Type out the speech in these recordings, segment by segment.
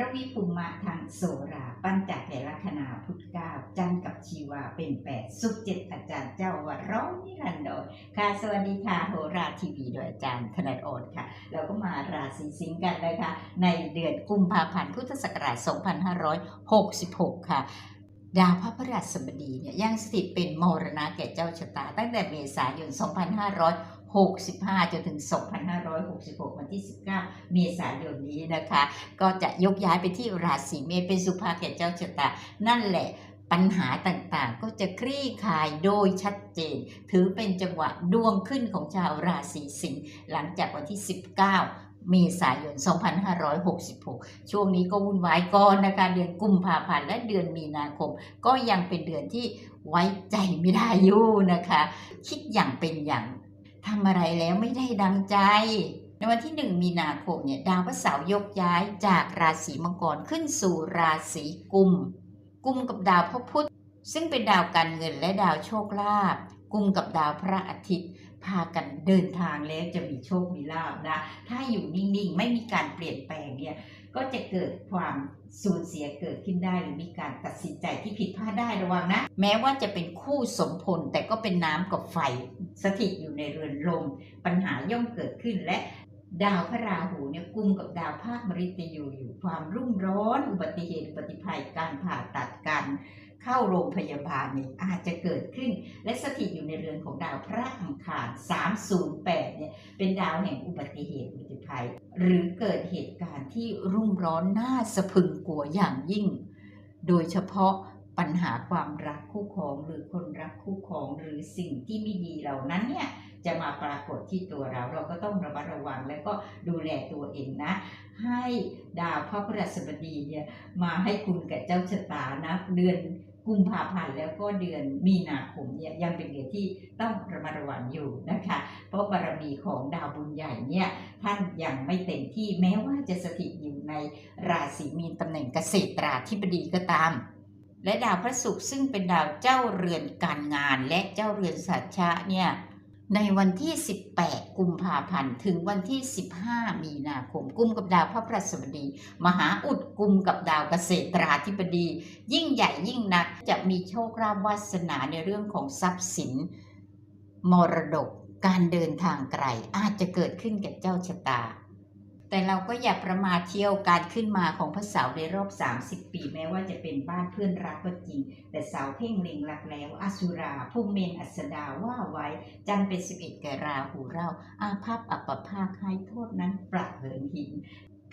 ระวิภูมะทางโสราปั้นจากแห่ลัคนาพุทธเก้าจันกับชีวาเป็นแปดสุขเจ็ดอาจารย์เจ้าวัดร้องนิรันดรค่ะสวัสดีค่ะโหราทีวีโดยอาจารย์ธนดอดค่ะ เราก็มาราศีสิงห์กันเลยค่ะในเดือนกุมภาพันธ์พุทธศักราช 2566 ค่ะดาวพระพฤหัสบดีเนี่ยยังสถิตเป็นมรณะแก่เจ้าชะตา ตั้งแต่เมษายน 2500 2565 จนถึง 2566 วันที่ 19 เมษายนนี้นะคะ ก็จะยกย้ายไปที่ราศีเมษเป็นสุภาแก่เจ้าชะตา นั่นแหละปัญหาต่างๆ ก็จะคลี่คลายโดยชัดเจน ถือเป็นจังหวะดวงขึ้นของชาวราศีสิงห์หลังจากวันที่ 19เมษายน 2566 ช่วงนี้ก็วุ่นวายก่อนนะคะ เดือนกุมภาพันธ์และเดือนมีนาคม ก็ยังเป็นเดือนที่ไว้ใจไม่ได้อยู่นะคะ คิดอย่างเป็นอย่าง ทำอะไรแล้วไม่ได้ดังใจ ในวันที่ 1 มีนาคมเนี่ยดาวพระเสาร์ยกย้ายจากราศีมังกรขึ้นสู่ราศีกุม กุมกับดาวพระพุธซึ่งเป็นดาวการเงินและดาวโชคลาภกุมกับดาวพระอาทิตย์ พากันเดินทางแล้วจะมีโชคมีลาภนะ ถ้าอยู่นิ่งๆ ไม่มีการเปลี่ยนแปลงเนี่ย ก็จะเกิดความสูญเสียเกิดขึ้นได้หรือมีการตัดสินใจที่ผิดพลาดได้ระวังนะ แม้ว่าจะเป็นคู่สมพลแต่ก็เป็นน้ำกับไฟสถิตอยู่ในเรือนลม ปัญหาย่อมเกิดขึ้นและดาวพระราหูเนี่ยกุมกับดาวภาคมริตยูอยู่ความรุ่มร้อน อุบัติเหตุอุบัติภัยการผ่าตัดการ เข้าโรงพยาบาลเนี่ยอาจจะเกิดขึ้น และสถิตอยู่ในเรือนของดาวพระอังคาร 308 เนี่ยเป็นดาวแห่งอุบัติเหตุอุบัติภัย หรือเกิดเหตุการณ์ที่รุ่มร้อนน่าสะพึงกลัวอย่างยิ่ง โดยเฉพาะปัญหาความรักคู่ครองหรือคนรักคู่ครองหรือสิ่งที่ไม่ดีเหล่านั้นเนี่ยจะมาปรากฏที่ตัวเราเราก็ต้องระมัดระวังและก็ดูแลตัวเองนะ ให้ดาวพระพฤหัสบดีเนี่ยมาให้คุณกับเจ้าชะตานะเดือน กุมภาพันธ์แล้วก็เดือนมีนาคมเนี่ยยังเป็นเดือนที่ต้องระมัดระวังอยู่นะคะ เพราะบารมีของดาวบุญใหญ่เนี่ยท่านยังไม่เต็มที่แม้ว่าจะสถิตอยู่ในราศีมีนตำแหน่งเกษตราธิบดีก็ตาม และดาวพระศุกร์ซึ่งเป็นดาวเจ้าเรือนการงานและเจ้าเรือนสัจชะเนี่ย ในวันที่ 18 กุมภาพันธ์ ถึงวันที่ 15 มีนาคม กุมกับดาวพระพฤหัสบดี มหาอุดกุมกับดาวเกษตราธิบดี ยิ่งใหญ่ยิ่งนัก จะมีโชคลาภวาสนาในเรื่องของทรัพย์สิน มรดก การเดินทางไกลอาจจะเกิดขึ้นกับเจ้าชะตา แต่เราก็อย่าประมาทเที่ยวการขึ้นมาของพระเสาร์ในรอบ 30 ปีแม้ว่าจะเป็นบ้านเพื่อนรักก็จริง แต่เสาเพ่งเล็งรักแล้วอสุราภูมิเมนอัสดาว่าไว้ จันเป็น11แกราหูเราอาภัพอัปภาคให้โทษนั้นประเหินหิน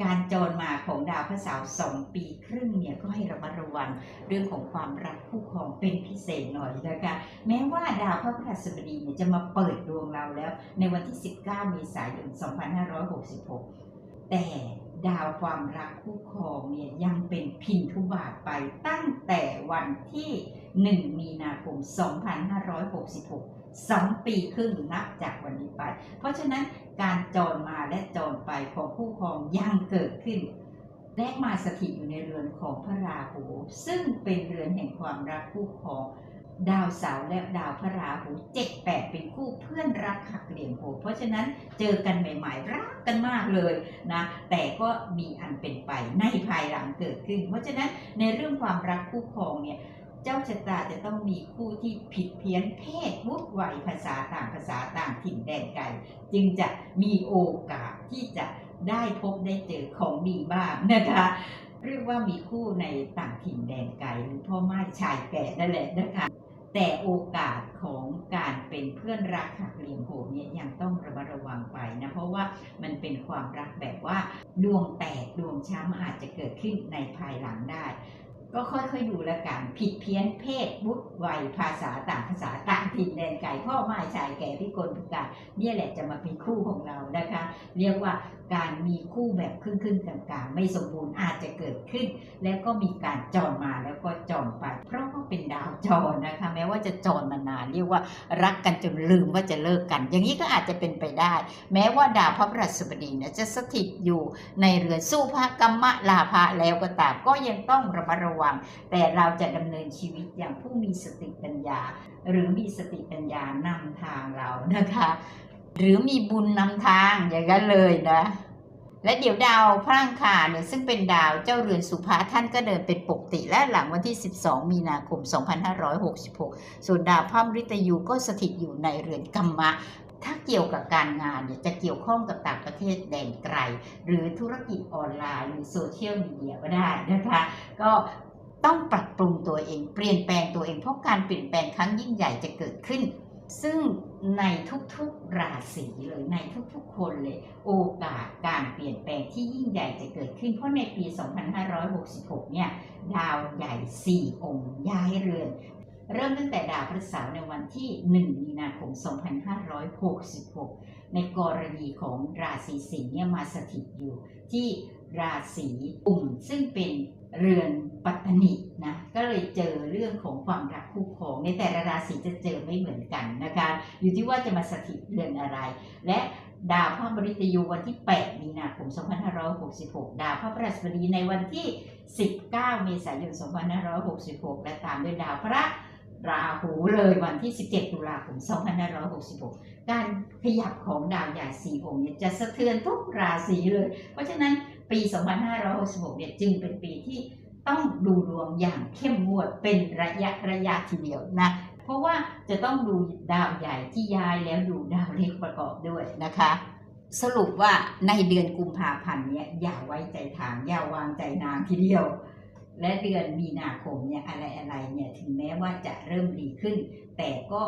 การจรมาของดาวพระเสาร์สองปีครึ่งเนี่ยก็ให้ระมัดระวังเรื่องของความรักคู่ครองเป็นพิเศษหน่อยนะคะแม้ว่าดาวพระพฤหัสบดีเนี่ยจะมาเปิดดวงเราแล้ว ในวันที่ 19 เมษายน 2566 แต่ดาวความรักคู่ครองเนี่ยยังเป็นพินทุบาทไปตั้งแต่วันที่ 1 มีนาคม 2566สองปีครึ่งนับจากวันนี้ไป เพราะฉะนั้นการจรมาและจรไปของคู่ครองยังเกิดขึ้นและมาสถิตอยู่ในเรือนของพระราหู ซึ่งเป็นเรือนแห่งความรักคู่ครอง ดาวเสาร์และดาวพระราหูเจ็ดแปดเป็นคู่เพื่อนรักหักเหลี่ยมโหดเพราะฉะนั้นเจอกันใหม่ๆรักกันมากเลยนะแต่ก็มีอันเป็นไปในภายหลังเกิดขึ้น เพราะฉะนั้นในเรื่องความรักคู่ครองเนี่ยเจ้าชะตาจะต้องมีคู่ที่ผิดเพี้ยนเพศวุฒิวัยภาษาต่างภาษาต่างถิ่นแดนไกลจึงจะมีโอกาสที่จะได้พบได้เจอของดีบ้างนะคะเรียกว่ามีคู่ในต่างถิ่นแดนไกลหรือพ่อไม้ชายแก่นั่นแหละนะคะ แต่โอกาสของการเป็นเพื่อนรักหักเหลี่ยมโหดเนี่ยยังต้องระมัดระวังไปนะเพราะว่ามันเป็นความรักแบบว่า ดวงแตกดวงช้ำอาจจะเกิดขึ้นในภายหลังได้ ก็ค่อยๆดูแล้วกันผิดเพี้ยนเพศวุฒิวัยภาษาต่างภาษาต่างถิ่นแดนไกลพ่อไม้ชายแก่พิกลพิการเนี่ยแหละจะมาเป็นคู่ของเรานะคะ เรียกว่าการมีคู่แบบครึ่งๆกลางๆไม่สมบูรณ์อาจจะเกิดขึ้น แล้วก็มีการจรมาแล้วก็จรไป จรนะคะแม้ว่าจะจรมานานเรียกว่ารักกันจนลืมว่าจะเลิกกัน อย่างนี้ก็อาจจะเป็นไปได้ แม้ว่าดาวพระพฤหัสบดีเนี่ยจะสถิตอยู่ในเรือนสู้พระกรรมลาภะแล้วก็ตามก็ยังต้องระมัดระวัง แต่เราจะดำเนินชีวิตอย่างผู้มีสติปัญญา หรือมีสติปัญญานำทางเรานะคะ หรือมีบุญนำทางอย่างนั้นเลยนะ และเดี๋ยวดาวพระอังคารเนี่ยซึ่งเป็นดาวเจ้าเรือนสุภาท่านก็เดินเป็นปกติและหลังวันที่ 12 มีนาคม 2566 ส่วนดาวพระมฤตยูก็สถิตอยู่ในเรือนกัมมะ ถ้าเกี่ยวกับการงานเนี่ยจะเกี่ยวข้องกับต่างประเทศแดนไกล หรือธุรกิจออนไลน์หรือโซเชียลมีเดียก็ได้นะคะ ก็ต้องปรับปรุงตัวเองเปลี่ยนแปลงตัวเองเพราะการเปลี่ยนแปลงครั้งยิ่งใหญ่จะเกิดขึ้น ซึ่งในทุกๆราศีเลยในทุกๆคนเลย โอกาสการเปลี่ยนแปลงที่ยิ่งใหญ่จะเกิดขึ้น เพราะในปี 2566 เนี่ย ดาวใหญ่ 4 องค์ย้ายเรือน เริ่มตั้งแต่ดาวพฤหัสในวันที่ 1 มีนาคม 2566 ในกรณีของราศีสิงห์เนี่ยมาสถิตอยู่ที่ราศีกุมซึ่งเป็น เรือนปัตตนินะก็เลยเจอเรื่องของความรักคู่ครองในแต่ละราศีจะเจอไม่เหมือนกันนะคะอยู่ที่ว่าจะมาสถิตเรือนอะไร และดาวพระบริตยูวันที่ 8 มีนาคม 2566 ดาวพระพฤหัสบดีในวันที่ 19 เมษายน 2566 และตามด้วยดาวพระราหูเลยวันที่ 17 ตุลาคม 2566 การขยับของดาวใหญ่สี่องค์เนี่ยจะสะเทือนทุกราศีเลย เพราะฉะนั้น ปี 2566 เนี่ยจึงเป็นปีที่ต้องดูดวงอย่างเข้มงวดเป็นระยะระยะทีเดียวนะเพราะว่าจะต้องดูดาวใหญ่ที่ย้ายแล้วดูดาวเล็กประกอบด้วยนะคะ สรุปว่าในเดือนกุมภาพันธ์เนี่ยอย่าไว้ใจทางอย่าวางใจนางทีเดียว และเดือนมีนาคมเนี่ยอะไรอะไรเนี่ยถึงแม้ว่าจะเริ่มดีขึ้น แต่ก็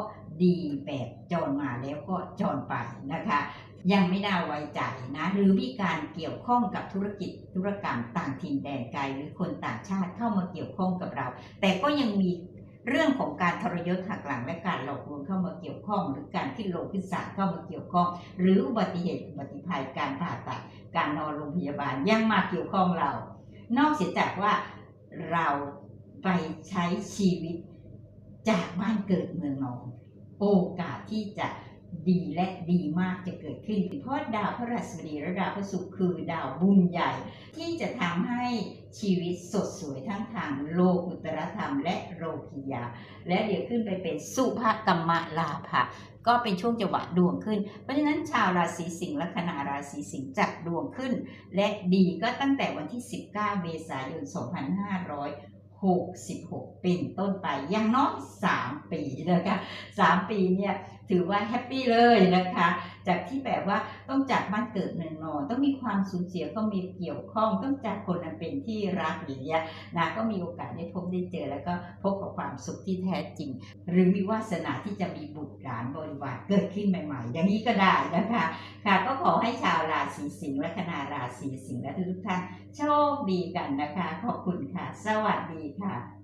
ดีแบบจรมาแล้วก็จรไปนะคะ ยังไม่น่าไว้ใจนะหรือมีการเกี่ยวข้องกับธุรกิจธุรกรรมต่างถิ่นแดนไกลหรือคนต่างชาติเข้ามาเกี่ยวข้องกับเรา แต่ก็ยังมีเรื่องของการทรยศหักหลังและการหลอกลวงเข้ามาเกี่ยวข้อง หรือการขึ้นโรงขึ้นศาลเข้ามาเกี่ยวข้อง หรืออุบัติเหตุอุบัติภัยการผ่าตัดการนอนโรงพยาบาลยังมาเกี่ยวข้องเรา นอกเสียจากว่าเราไปใช้ชีวิตจากบ้านเกิดเมืองนอนโอกาสที่จะ ดีและดีมากจะเกิดขึ้น เพราะดาวพระราชบดีและดาวพระศุกร์คือดาวบุญใหญ่ ที่จะทำให้ชีวิตสดสวยทั้งทางโลกุตรธรรมและโลกิยา และเดี๋ยวขึ้นไปเป็นสุภกรรมลาภะก็เป็นช่วงจังหวะดวงขึ้น เพราะฉะนั้นชาวราศีสิงห์และคณะราศีสิงห์จะดวงขึ้น และดีก็ตั้งแต่วันที่ 19 เมษายน 2566 เป็นต้นไปอย่างน้อย 3 ปีนะคะ3ปีเนี่ย ถือว่าแฮปปี้เลยนะคะ จากที่แบบว่าต้องจากบ้านเกิดเมืองนอนต้องมีความสูญเสียก็มีเกี่ยวข้องต้องจากคนอันเป็นที่รักอย่างเงี้ยนะก็มีโอกาสได้พบได้เจอ แล้วก็พบกับความสุขที่แท้จริง หรือมีวาสนาที่จะมีบุตรหลานบริวารเกิดขึ้นใหม่ ๆ อย่างนี้ก็ได้นะคะ ค่ะก็ขอให้ชาวราศีสิงห์และคณะราศีสิงห์และทุกท่านโชคดีกันนะคะ ขอบคุณค่ะ สวัสดีค่ะ